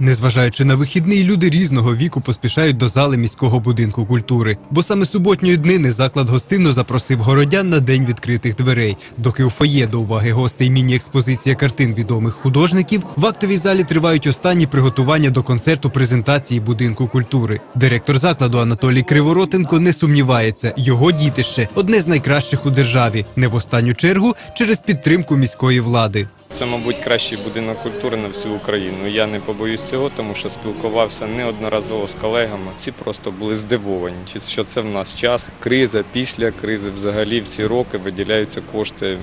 Незважаючи на вихідний, люди різного віку поспішають до зали міського будинку культури. Бо саме суботньої днини заклад гостинно запросив городян на день відкритих дверей. Доки у фоє до уваги гостей міні-експозиція картин відомих художників, в актовій залі тривають останні приготування до концерту презентації будинку культури. Директор закладу Анатолій Криворотенко не сумнівається, його дітище одне з найкращих у державі, не в останню чергу через підтримку міської влади. Це, мабуть, кращий будинок культури на всю Україну. Я не побоюсь цього, тому що спілкувався неодноразово з колегами. Ці просто були здивовані, що це в нас час, криза, після кризи. Взагалі в ці роки виділяються кошти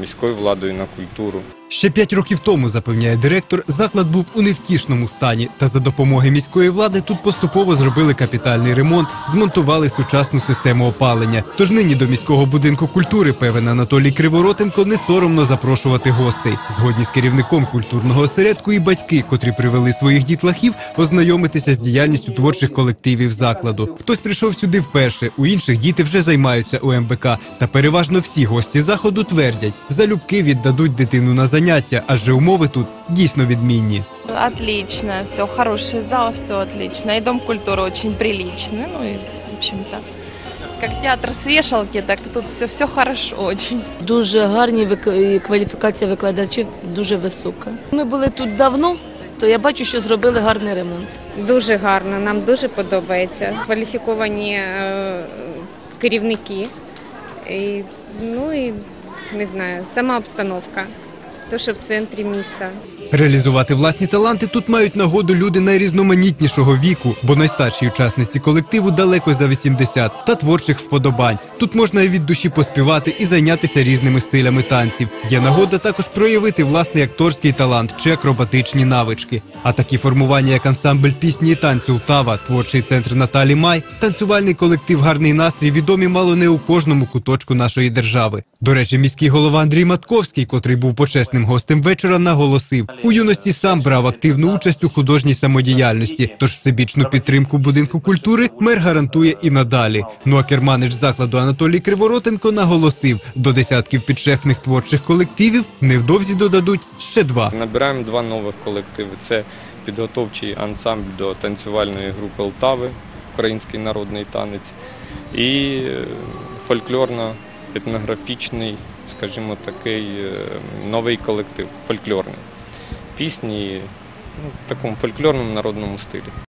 міською владою на культуру. Ще п'ять років тому, запевняє директор, заклад був у невтішному стані. Та за допомоги міської влади тут поступово зробили капітальний ремонт, змонтували сучасну систему опалення. Тож нині до міського будинку культури, певен Анатолій Криворотенко, не соромно запрошувати гостей. Згодні з керівником культурного осередку і батьки, котрі привели своїх дітлахів, ознайомитися з діяльністю творчих колективів закладу. Хтось прийшов сюди вперше, у інших діти вже займаються у МБК. Та переважно всі гості заходу твердять, залюбки віддадуть дитину на заняття, адже умови тут дійсно відмінні. Отлично, все, хороший зал, все отлично. И дом культуры очень приличный. Ну и, в общем-то, как театр с вешалки, так тут все, все хорошо очень. Дуже гарні вик- кваліфікація викладачів дуже висока. Ми були тут давно, то я бачу, що зробили гарний ремонт. Дуже гарно, нам дуже подобається. Кваліфіковані е, керівники. І, ну і не знаю, сама обстановка. То, що в центрі міста. Реалізувати власні таланти тут мають нагоду люди найрізноманітнішого віку, бо найстарші учасниці колективу далеко за 80 та творчих вподобань. Тут можна і від душі поспівати і зайнятися різними стилями танців. Є нагода також проявити власний акторський талант чи акробатичні навички. А такі формування, як ансамбль пісні і танцю Лтава, творчий центр Наталі Май, танцювальний колектив Гарний настрій відомі мало не у кожному куточку нашої держави. До речі, міський голова Андрій Матковський, котрий був почесним гостем вечора, наголосив, у юності сам брав активну участь у художній самодіяльності. Тож всебічну підтримку будинку культури мер гарантує і надалі. Ну а керманич закладу Анатолій Криворотенко наголосив, до десятків підшефних творчих колективів невдовзі додадуть ще два. Набираємо два нових колективи. Це підготовчий ансамбль до танцювальної групи Лтави, український народний танець, і е, фольклорно-етнографічний, скажімо, такий е, новий колектив, фольклорний. Пісні ну, в такому фольклорному народному стилі.